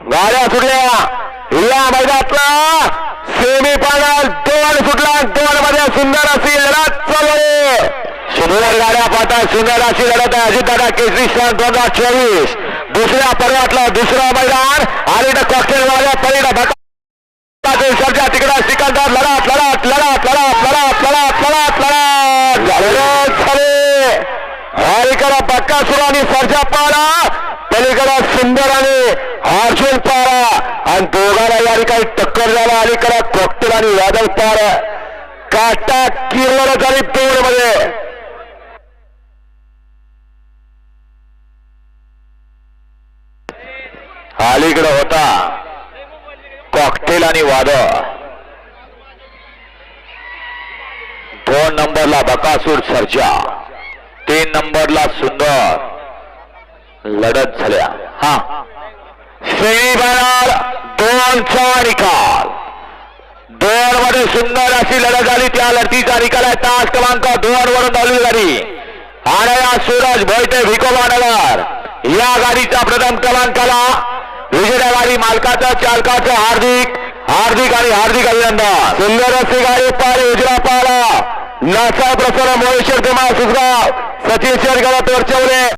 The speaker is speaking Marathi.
गाड्या सुटल्या. या मैदानातला सेमी फायनल दोन सुटला. दोन मध्ये सुंदर अशी लढत चालू सुंदर गाड्या पाहता सुंदर अशी लढत आहे. अजित दादा केसरी सन दोन हजार चोवीस. दुसऱ्या पर्वातलं दुसरा मैदान. आणि कॉकटेल वाल्या पलीकडे सरच्या तिकडे सिकंदर लढत लढत लढत लढत लढत लढत लढत लढत. लढत झाले अलीकडे बक्कासुर आणि सरजा पारा पलीकडे सुंदर आणि अर्जुन पारा. आणि दोघाला या ठिकाणी टक्कर झाला अलीकडे कॉकटेल आणि वादळ पारा. काटा किरवड झाली दोन मध्ये अलीकडे होता. कॉकटेल आणि वादळ. दोन नंबरला बकासूर सर्जा. तीन नंबरला सुंदर. लढत झाल्या. हा. सेमीफायनल दोनचा निकाल. दोन मध्ये सुंदर अशी लढत झाली त्या लढतीचा निकाल आहे. तास क्रमांक दोन वरून धावली गाडी आणि या सूरज भोयते भिकोबा नगर या गाडीचा प्रथम क्रमांकाला विजय गाडी मालकाचा चालकाचं हार्दिक हार्दिक आणि हार्दिक अभिनंदन. सुंदर अशी गाडी पाहिली उजरा पाहिला नासा प्रसन्न मोहेश्वर कुमार सुसगाव सचिन शेरगाव तोरचवले